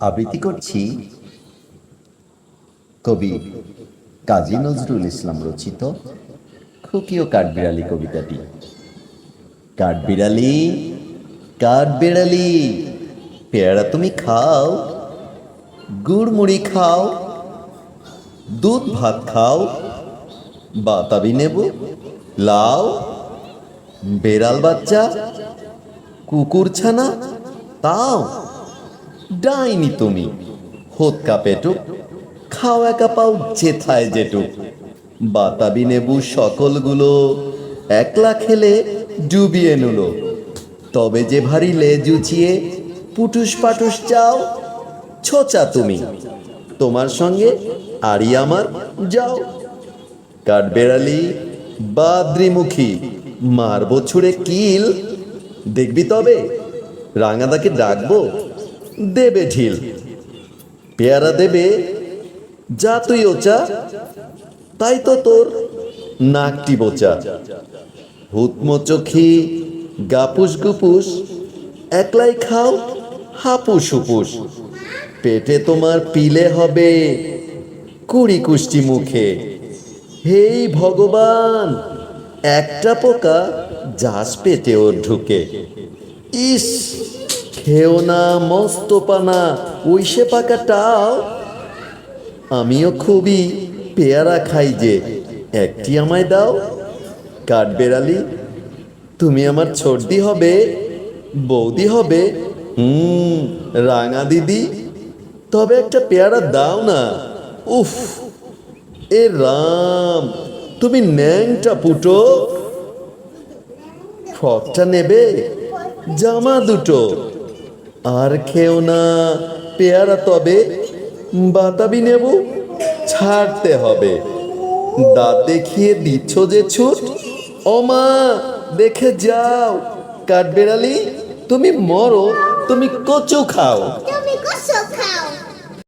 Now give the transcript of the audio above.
আবৃত্তি করছি কবি কাজী নজরুল ইসলাম রচিত খুকি ও কাঠবিড়ালি কবিতাটি। কাঠবিড়ালি কাঠবিড়ালি, পেয়ারা তুমি খাও গুড় মুড়ি খাও, দুধ ভাত খাও, বাতাবি নেব, লাও, বেড়াল বাচ্চা কুকুর ছানা তাও। ডাইনি তুমি। পেটুক খাও একা পাও যেথায় যেটুক বাতাবি নেবু সকলগুলো একলা খেলে ডুবিয়ে নুলো। তবে যে ভারী লেজ উচিয়ে পুটুস পাটুস চাও, ছোচা তুমি। তোমার সঙ্গে আরি আমার যাও। কাঠবেড়ালি, বাদ্রিমুখী, মারবো ছুড়ে কিল। দেখবি তবে, রাঙাদাকে ডাকবো। দেবে ঢিল। পেয়ারা দেবে, যা তুই ওচা, তাই তো তোর নাকটি বোচা। হুতমো চোখি গাপুস গুপুস, একলাই খাও হাপুস হুপুস। পেটে তোমার পিলে হবে কুড়ি কুষ্টি মুখে। হেই ভগবান, একটা পোকা যাস পেটে ওর ঢুকে। ইস খেও না, মস্ত পানা উইসে পাকাটাও আমিও খুবই পেয়ারা খাই যে, একটি আমায় দাও। কাঠবেড়ালি তুমি আমার ছোটদি হবে, বৌদি হবে, হুম, রাঙা দিদি। তবে একটা পেয়ারা দাও না। উফ, এ রাম, তুমি ন্যাংটা পুটো। ফ্রকটা নেবে, জামা দুটো। আর খেও না। পেয়ারা তবে বাতাবি নেব, ছাড়তে হবে। দাঁত দেখিয়ে দিচ্ছ যে ছুট। ও মা, দেখে যাও। কাঠবেড়ালি, তুমি মরো, তুমি কচু খাও।